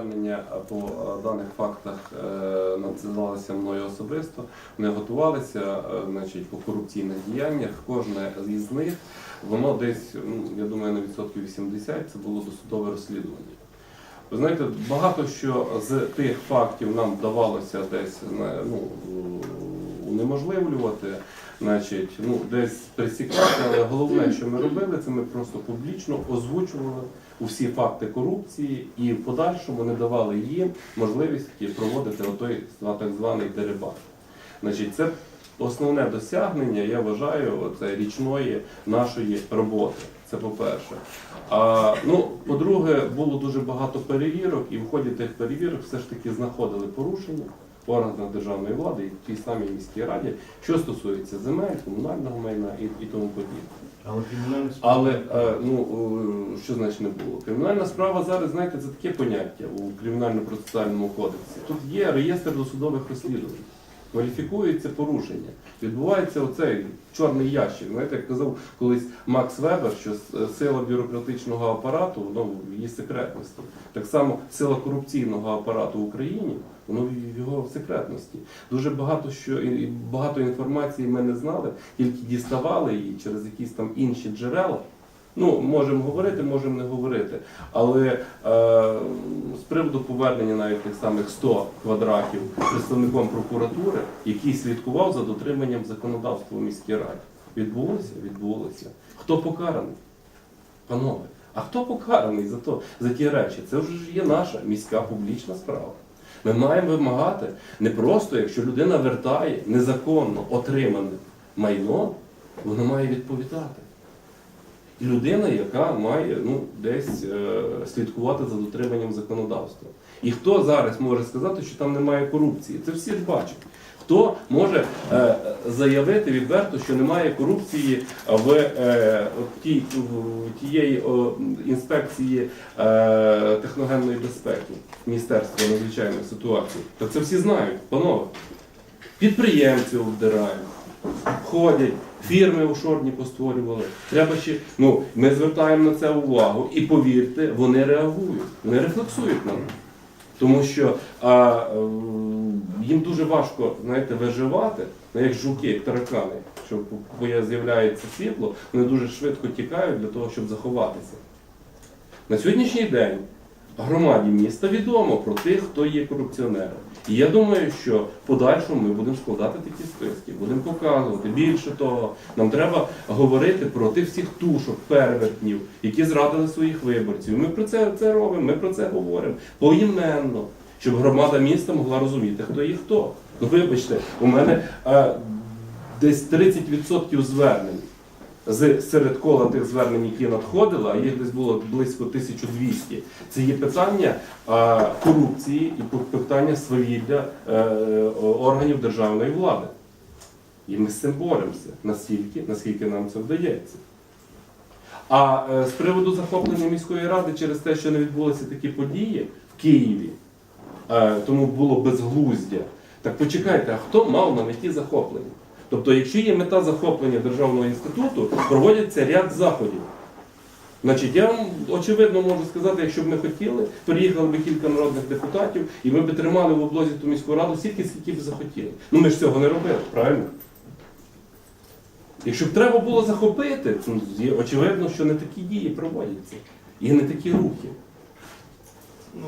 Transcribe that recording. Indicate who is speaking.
Speaker 1: Звернення по е, даних фактах е, надсилалися мною особисто. Вони готувалися е, значить, по корупційних діяннях. Кожне із них, воно десь, я думаю, на відсотків 80 це було досудове розслідування. Ви знаєте, багато що з тих фактів нам вдавалося десь ну, унеможливлювати, значить, ну, десь присікати, але головне, що ми робили, це ми просто публічно озвучували усі факти корупції і в подальшому не давали їм можливості проводити отой так званий дерибат. Значить, це основне досягнення, я вважаю, це річної нашої роботи. Це по-перше. А, ну, по-друге, було дуже багато перевірок, і в ході тих перевірок все ж таки знаходили порушення органах державної влади і в тій самій міській раді, що стосується земель, комунального майна і, і тому подібне.
Speaker 2: Але кримінальна справа.
Speaker 1: Але е, ну е, що значить не було? Кримінальна справа зараз, знаєте, це таке поняття у кримінально-процесуальному кодексі. Тут є реєстр досудових розслідувань. Кваліфікується порушення. Відбувається оцей чорний ящик. Знаєте, як казав колись Макс Вебер, що сила бюрократичного апарату ну, в її секретності. Так само сила корупційного апарату в Україні, воно в його секретності. Дуже багато що і багато інформації ми не знали, тільки діставали її через якісь там інші джерела. Ну, можемо говорити, можемо не говорити. Але е, з приводу повернення навіть тих самих 100 квадратів представником прокуратури, який слідкував за дотриманням законодавства у міській раді. Відбулося? Відбулося. Хто покараний? Панове, а хто покараний за то, за ті речі? Це вже ж є наша міська публічна справа. Ми маємо вимагати не просто, якщо людина вертає незаконно отримане майно, вона має відповідати. Людина, яка має ну, десь е, слідкувати за дотриманням законодавства. І хто зараз може сказати, що там немає корупції? Це всі бачать. Хто може е, заявити відверто, що немає корупції в, е, от тій, в тієї о, інспекції е, техногенної безпеки Міністерства надзвичайних ситуацій? Так це всі знають, панове. Підприємців обдирають ходять, фірми офшорні постворювали. Треба ще, ну, ми звертаємо на це увагу і повірте, вони реагують, вони рефлексують на нас. Тому що а, е, їм дуже важко знаєте, виживати, ну, як жуки, як таракани, що з'являється світло, вони дуже швидко тікають для того, щоб заховатися. На сьогоднішній день громаді міста відомо про тих, хто є корупціонером. І я думаю, що подальшому ми будемо складати такі списки, будемо показувати. Більше того, нам треба говорити про тих всіх тушок, первертнів, які зрадили своїх виборців. Ми про це, це робимо, ми про це говоримо поіменно, щоб громада міста могла розуміти, хто є хто. Ну, вибачте, у мене е, десь 30% звернень з серед кола тих звернень, які надходили, а їх десь було близько 1200, це є питання корупції і питання свавілля е, органів державної влади. І ми з цим боремося настільки, наскільки нам це вдається. А е, з приводу захоплення міської ради через те, що не відбулися такі події в Києві, е, тому було безглуздя. Так почекайте, а хто мав на меті захоплення? Тобто, якщо є мета захоплення державного інституту, проводяться ряд заходів. Значить, я вам очевидно можу сказати, якщо б ми хотіли, приїхали б кілька народних депутатів, і ми б тримали в облозі ту міську раду стільки, скільки б захотіли. Ну ми ж цього не робили, правильно? Якщо б треба було захопити, ну, є очевидно, що не такі дії проводяться. І не такі рухи.
Speaker 2: Ну,